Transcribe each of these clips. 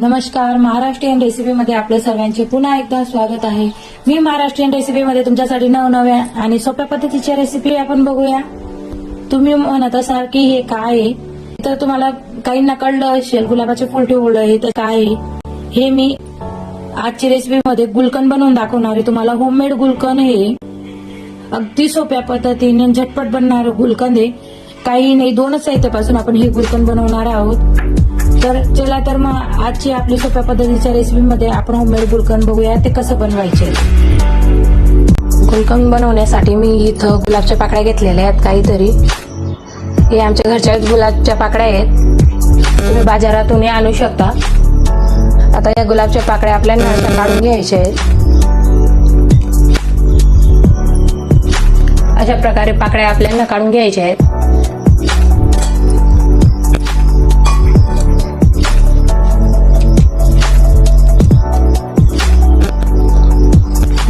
नमस्कार महाराष्ट्रीयन रेसिपीमध्ये आपल्या सर्वांचे पुन्हा एकदा स्वागत आहे. मी महाराष्ट्रीयन रेसिपीमध्ये तुमच्यासाठी नवनव्या आणि सोप्या पद्धतीच्या रेसिपी आपण बघूया. तुम्ही म्हणत असाल की हे काय आहे? तर तुम्हाला काही नकळलं असेल गुलाबाचे फुल ठेवलं हे तर काय आहे? हे मी आजची रेसिपीमध्ये गुलकन बनवून दाखवणार आहे. तुम्हाला होममेड गुलकन हे अगदी सोप्या पद्धतीने झटपट बनणार गुलकंद आहे. काही नाही दोनच साहित्यापासून आपण हे गुलकंद बनवणार आहोत. तर चला तर मग आजची आपली सोप्या पद्धतीच्या रेसिपीमध्ये आपण होममेड गुलकंद बघूया ते कसं बनवायचे? गुलकंद बनवण्यासाठी मी इथं गुलाबच्या पाकळ्या घेतलेल्या आहेत काहीतरी. हे आमच्या घरच्या गुलाबच्या पाकळ्या आहेत. तुम्ही बाजारातून आणू शकता. आता या गुलाबच्या पाकळ्या आपल्या अशा काढून घ्यायच्या आहेत. अशा प्रकारे पाकळ्या आपल्याला काढून घ्यायच्या आहेत.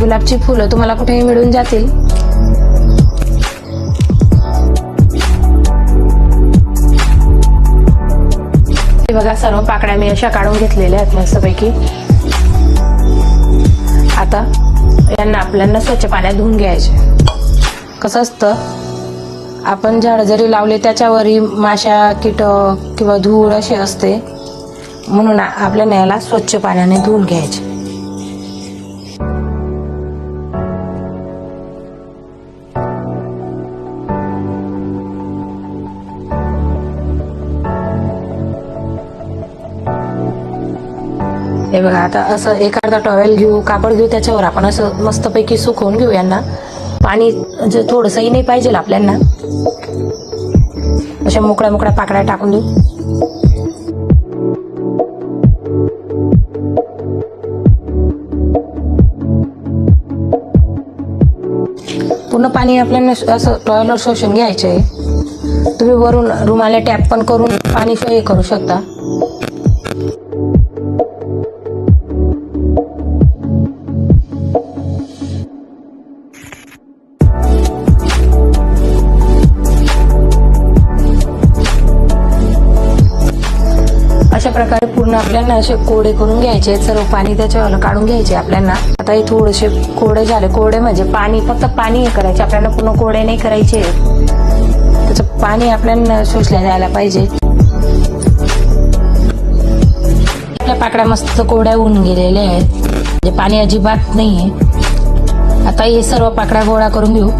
गुलाबची फुलं तुम्हाला कुठेही मिळून जातील. बघा सर्व पाकड्या मी अशा काढून घेतलेल्या आहेत मस्तपैकी. आता यांना आपल्याला स्वच्छ पाण्यात धुवून घ्यायचे. कसं असतं आपण झाड जरी लावले त्याच्यावरही माशा कीटक किंवा धूळ अशी असते. म्हणून आपल्या याला स्वच्छ पाण्याने धुवून घ्यायचे. हे बघा आता असं एखादा टॉवेल घेऊ कापड घेऊ त्याच्यावर आपण असं मस्तपैकी सुकवून घेऊ यांना. पाणी जे थोडंसंही नाही पाहिजे आपल्याला अशा मोकळ्या मोकळ्या पाकड्या टाकून देऊ. पूर्ण पाणी आपल्याला असं टॉयलवर शोषून आहे तुम्ही वरून रुमाला टॅप पण करून पाणी हे करू शकता. प्रकारे पूर्ण आपल्याला असे कोडे करून घ्यायचे सर्व पाणी त्याच्यावर काढून घ्यायचे आपल्याला. आता हे थोडेसे कोडे झाले. कोडे म्हणजे पाणी. फक्त पाणी हे करायचे. आपल्याला पूर्ण कोडे नाही करायचे. त्याचं पाणी आपल्याला शोषल्या जायला पाहिजे. आपल्या पाकड्या मस्त कोड्या होऊन गेलेल्या आहेत. म्हणजे पाणी अजिबात नाहीये. आता हे सर्व पाकड्या गोळा करून घेऊ.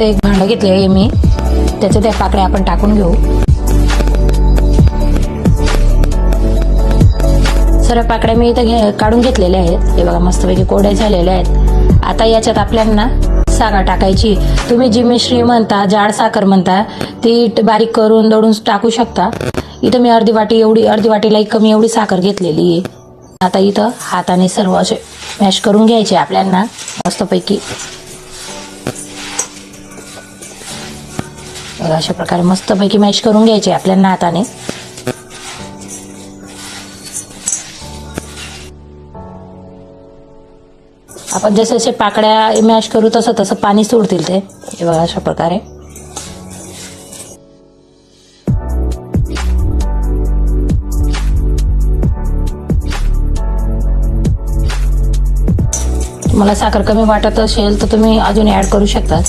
इथं एक भांडं घेतलं आहे मी. त्याच्या त्या पाकळ्या आपण टाकून घेऊ. सर्व पाकड्या मी इथं घे काढून घेतलेल्या आहेत. हे बघा मस्तपैकी कोड्या झालेल्या आहेत. आता याच्यात आपल्याला साखर टाकायची. तुम्ही जी मिश्री म्हणता जाड साखर म्हणता ती बारीक करून दळून टाकू शकता. इथं मी अर्धी वाटी एवढी अर्धी वाटीला कमी एवढी साखर घेतलेली आहे. आता इथं हाताने सर्व असे मॅश करून घ्यायचे आपल्याला मस्तपैकी. बघा, अशा प्रकारे मस्तपैकी मॅश करून घ्यायची आपल्याला हाताने आपण जसे जसे पाकड्या मॅश करू तसं तसं पाणी सोडतील ते. हे बघा अशा प्रकारे. तुम्हाला साखर कमी वाटत असेल तर तुम्ही अजून ऍड करू शकता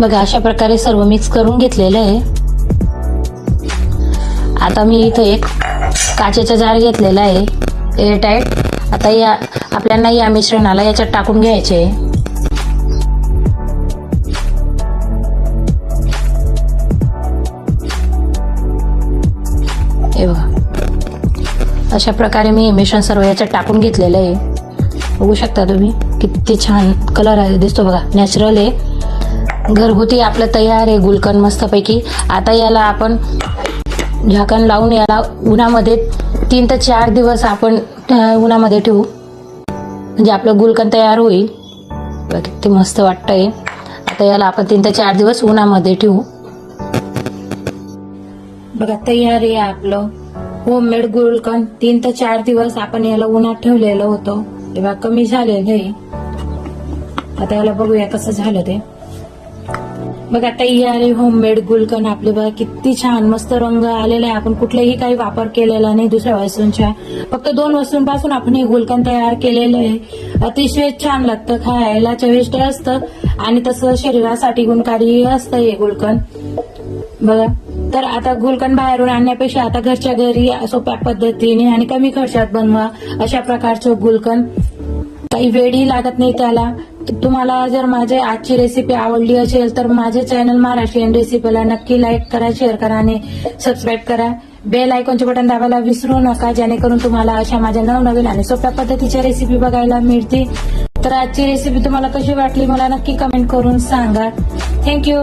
बघा अशा प्रकारे सर्व मिक्स करून घेतलेलं आहे. आता मी इथं एक काचेचा जार घेतलेला आहे. एअरटाईट आता या आपल्याला या मिश्रणाला याच्यात टाकून घ्यायचे आहे. हे बघा. अशा प्रकारे मी मिश्रण सर्व याच्यात टाकून घेतलेलं आहे. बघू शकता तुम्ही किती छान कलर आहे दिसतो बघा. नॅचरल आहे. घरगुती आपलं तयार आहे गुलकन मस्तपैकी. आता याला आपण झाकण लावून याला उन्हामध्ये तीन ते चार दिवस आपण उन्हामध्ये ठेवू. म्हणजे आपलं गुलकन तयार होईल. किती मस्त वाटतंय. आता याला आपण तीन ते चार दिवस उन्हामध्ये ठेवू. बघा तयार आहे आपलं. होममेड गुलकंद. तीन ते चार दिवस आपण याला उन्हात ठेवलेलं होतं. तेव्हा कमी झालेलं आहे. आता याला बघूया कसं झालं ते. बघा तयार आले होममेड गुलकन आपले बघा किती छान मस्त रंग आलेला आहे. आपण कुठलाही काही वापर केलेला नाही दुसऱ्या वस्तूंच्या. फक्त दोन वस्तूंपासून आपण हे गुलकन तयार केलेलं आहे. अतिशय छान लागतं खायला चविष्ट असतं. आणि तसं शरीरासाठी गुणकारी असतं हे गुलकन बघा तर आता गुलकंद बाहेरून आणण्यापेक्षा आता घरच्या घरी सोप्या पद्धतीने आणि कमी खर्चात बनवा अशा प्रकारचं गुलकंद. काही वेळही लागत नाही त्याला. तुम्हाला जर माझी आजची रेसिपी आवडली असेल तर माझे चॅनल महाराष्ट्रीयन रेसिपीला नक्की लाईक करा शेअर करा आणि सबस्क्राईब करा. बेल आयकॉनचे बटन दाबायला विसरू नका जेणेकरून तुम्हाला अशा माझ्या नवनवीन आणि सोप्या पद्धतीच्या रेसिपी बघायला मिळतील. तर आजची रेसिपी तुम्हाला कशी वाटली मला नक्की कमेंट करून सांगा. थँक्यू